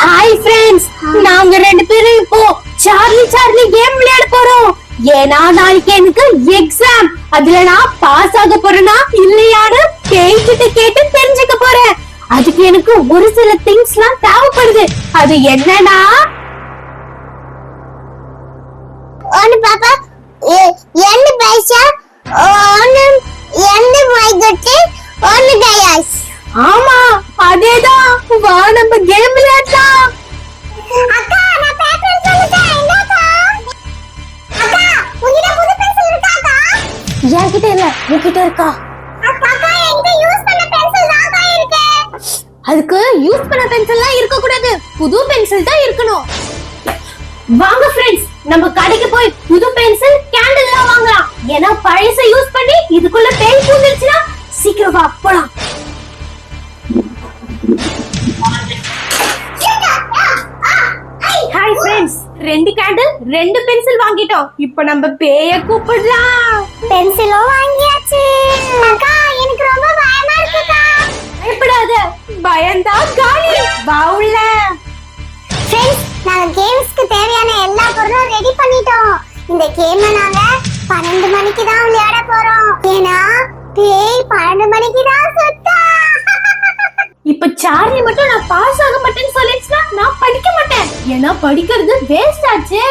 Hi friends நாங்க ரெண்டு பேரும் இப்போ சார்லி சார்லி கேம் விளையாட போறோம். ஏன்னா நாளைக்கு எனக்கு எக்ஸாம் அதுல நான் பாஸ் ஆக போறேனா இல்லையான்னு கேட்டுட்டு கேட்டு தெரிஞ்சுக்க போறேன். அதுக்கு எனக்கு ஒரு சில திங்ஸ் எல்லாம் தேவைப்படுது. அது என்னன்னா ஒண்ணு பாப்பா. எந்த பைசா ஒன்னு எந்த மைகட்டு ஒன்னு டயாஸ். ஆமா அதேதான். வா நம்ம கேம் விளையாடலாம். உன்கிட்ட இருக்கா. அதுக்கு யூஸ் பண்ண பென்சில்லாம் இருக்க கூடாது புது பென்சில் தான் இருக்கணும். வாங்க ஃப்ரெண்ட்ஸ் நம்ம கடைக்கு போய் புது பென்சில் கேண்டில் வாங்கலாம். ஏன்னா பழச யூஸ் பண்ணி இதுக்குள்ள பேய் பூந்துருச்சுன்னா சீக்கிரம் வா போலாம். ஹாய் ஃப்ரெண்ட்ஸ் ரெண்டு கேண்டில் ரெண்டு பென்சில் வாங்கிட்டோம். இப்போ நம்ம பேய கூப்பிடலாம். பென்சிலும் அக்கா எனக்கு ரொம்ப பயமா இருக்குக்கா. பயப்படாத. பயந்தா காலி. வா உள்ள. ஃப்ரெண்ட்ஸ் நாங்க கேம்ஸ்க்கு தேவையான எல்லா பொருளும் ரெடி பண்ணிட்டோம். இந்த கேம் நாங்க பன்னெண்டு மணிக்கு தான் விளையாட போறோம். ஏன்னா பேய் பன்னெண்டு மணிக்கு தான் சுத்தா. இப்ப சார்லி மட்டும் நான் பாஸ் ஆக மாட்டேன்னு சொல்லிடுச்சுன்னா நான் படிக்க மாட்டேன். ஏன்னா படிக்கிறது வேஸ்ட் ஆச்சு.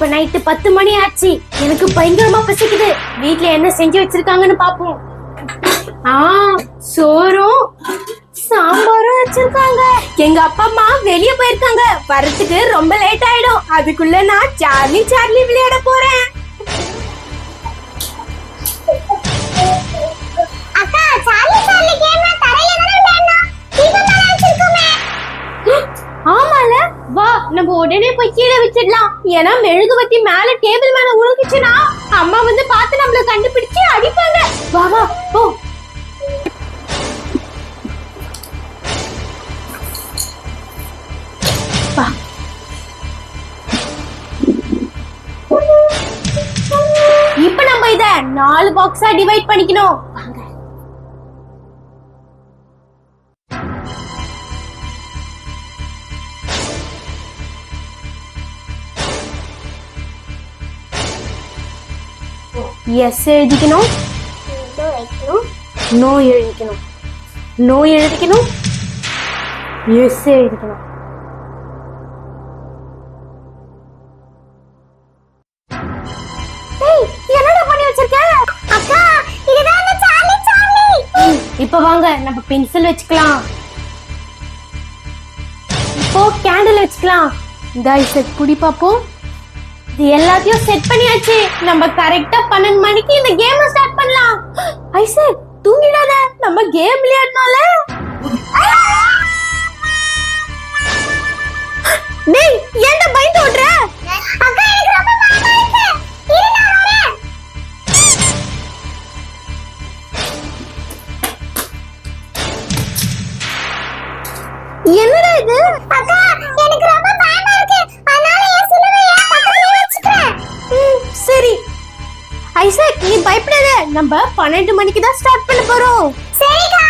இப்ப நைட்டு பத்து மணி ஆச்சு. எனக்கு பயங்கரமா பசிக்குது. வீட்ல என்ன செஞ்சு வச்சிருக்காங்கன்னு பாப்போம். ஆ சோறும் சாம்பாரும் வச்சிருக்காங்க. எங்க அப்பா அம்மா வெளிய போயிருக்காங்க. வரத்துக்கு ரொம்ப லேட் ஆயிடும். அதுக்குள்ள நான் சார்லி சார்லி விளையாட போறேன். கீழே வச்சிடலாம். ஏன்னா மெழுகுவத்தி மேல டேபிள் மேல உருகுச்சுன்னா அம்மா வந்து பார்த்து நம்மள கண்டுபிடிச்சு அடிப்பாங்க. வா வா போ. இப்ப நம்ம இத நாலு பாக்ஸா டிவைட் பண்ணிக்கணும். எஸ் எழுதிக்கணும். நோ எழுதிக்கணும். நோ எழுதிக்கணும். எஸ் எழுதிக்கணும். இப்ப வாங்க நம்ம பென்சில் வச்சுக்கலாம். இப்போ கேண்டில் வச்சுக்கலாம். இந்த ஐசக் குடி பாப்போம் இது எல்லாத்தையும் செட் பண்ணியாச்சு. நம்ம கரெக்டா பன்னெண்டு மணிக்கு இந்த கேம் ஸ்டார்ட் பண்ணலாம். ஐசக் தூங்கிடாத. நம்ம கேம் விளையாடனால டேய் ஏன்டா பயந்து ஓடுற? அக்கா எனக்கு ரொம்ப பயமா இருக்கு. இரு நான் வரேன் என்னடா இது? அக்கா ஐசக் நீ பயப்படாத. நம்ம பன்னெண்டு மணிக்கு தான் ஸ்டார்ட் பண்ண போறோம். சரிக்கா.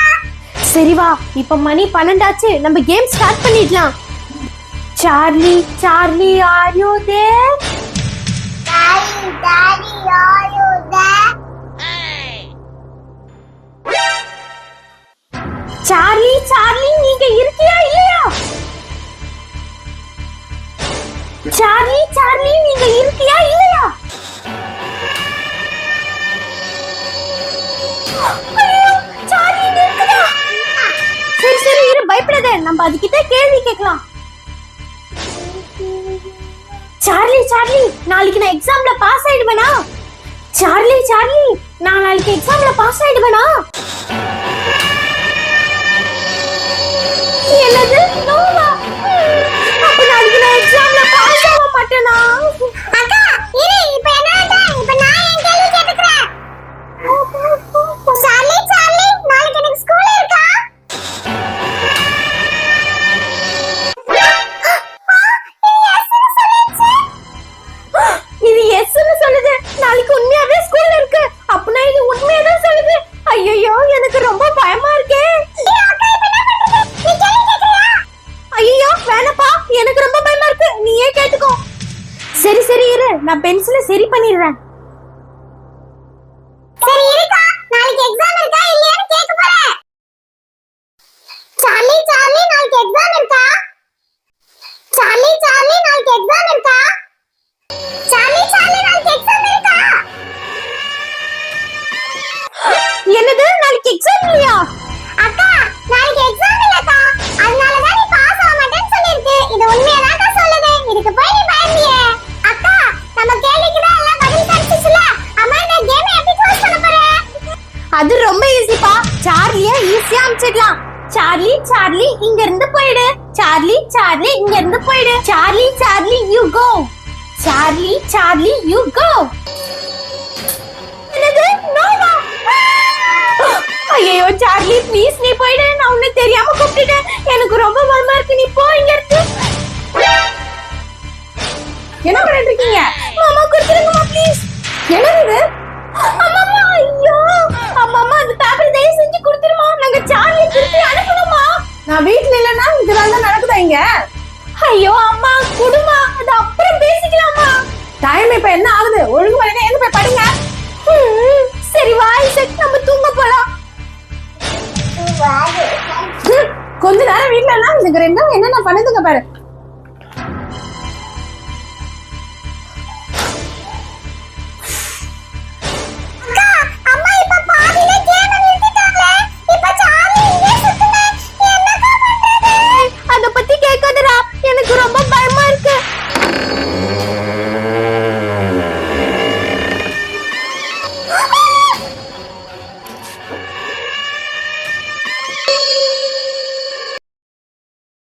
சரி வா இப்ப மணி பன்னெண்டாச்சு. நம்ம கேம் ஸ்டார்ட் பண்ணிடலாம். Charlie Charlie are you there Charlie Charlie நீங்க இருக்கியா இல்லையா? சார்லி சார்லி நீங்க இருக்கியா இல்லையா? பயப்படாத நம்ம அதுகிட்ட கேள்வி கேட்கலாம். சார்லி சார்லி நாளைக்கு நான் எக்ஸாம்ல பாஸ் ஆயிடுவேனா? சார்லி சார்லி நான் நாளைக்கு எக்ஸாம்ல பாஸ் ஆயிடுவேனா? என்னது? வேணப்பா எனக்கு ரொம்ப பயமா இருக்கு. நீயே கேட்டுக்கோ. சரி சரி இரு. நான் பென்சிலை சரி பண்ணிடுறேன். ரொம்ப சார்லிய ஈஸியா அமிச்சிடலாம் சார்லி சார்லி இங்க இருந்து போயிடு. சார்லி சார்லி இங்க இருந்து போயிடு. Charlie Charlie you go Charlie Charlie you go ஐயோ சார்லி ப்ளீஸ் நீ போயிடு. நான் உன்னை தெரியாம கூப்பிட்டுட்டேன். எனக்கு ரொம்ப பயமா இருக்கு. நீ போ இங்க இருந்து. என்ன பண்ணிட்டு இருக்கீங்க? அனுப்பணுமா? நான் வீட்ல இல்லனா இதெல்லாம் தான் நடக்குதா இங்க? ஐயோ அம்மா குடுமா. அது அப்புறம் பேசிக்கலாமா? டைம் இப்ப என்ன ஆகுது? ஒழுங்கு மணிக்கு எங்க போய் படுங்க. சரி வாய் செட் நம்ம தூங்க போலாம். கொஞ்ச நேரம் வீட்ல எல்லாம் ரெண்டும் என்னென்ன பண்ணுதுங்க பாரு.